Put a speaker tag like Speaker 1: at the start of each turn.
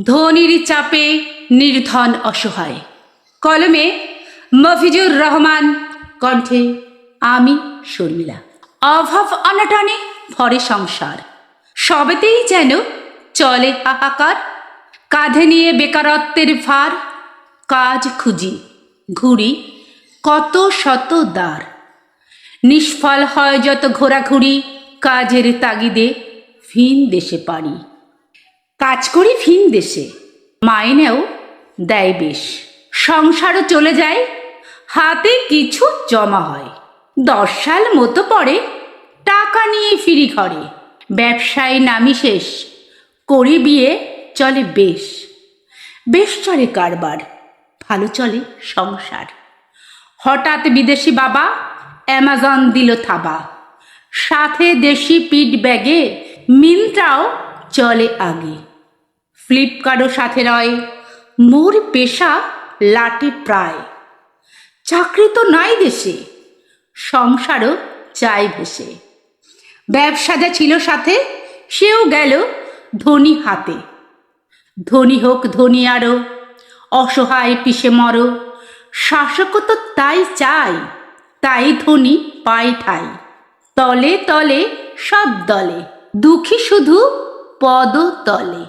Speaker 1: ধনির চাপে নির্ধন অসহায়। কলমে মফিজুর রহমান, কণ্ঠে আমি শর্মিলা। অভাব অনটনে ভরে সংসার। সবেতেই যেন চলে হাহাকার। কাঁধে নিয়ে বেকারত্বের ভার। কাজ খুঁজি ঘুরি কত শত দ্বার। নিষ্ফল হয় যত ঘোরাঘুরি কাজের তাগিদে ভিন দেশে পারি। কাজ করি ভিন দেশে। মাইনেও দেয় বেশ। সংসারও চলে যায়, হাতে কিছু জমা হয়। দশ সাল মতো পরে টাকা নিয়ে ফিরি ঘরে। ব্যবসায় নামি শেষ, করি বিয়ে, চলে বেশ। বেশ চলে কারবার, ভালো চলে সংসার। হঠাৎ বিদেশি বাবা অ্যামাজন দিল থাবা। সাথে দেশি পিট ব্যাগে মিন্ত্রাও চলে আগে। ফ্লিপকার্টও সাথে নয়। মোর পেশা লাটে প্রায়। চাকরি তো নাই দেশে, সংসারও চাই ব্যবসা যা ছিল সাথে, সেও গেল ধনী হাতে। ধনী হোক ধনী আরও, অসহায় পিসে মরো, শাসকও তো তাই চাই, তাই ধনী পাই ঠাই। তলে তলে সব দলে, দুঃখী শুধু পদ তলে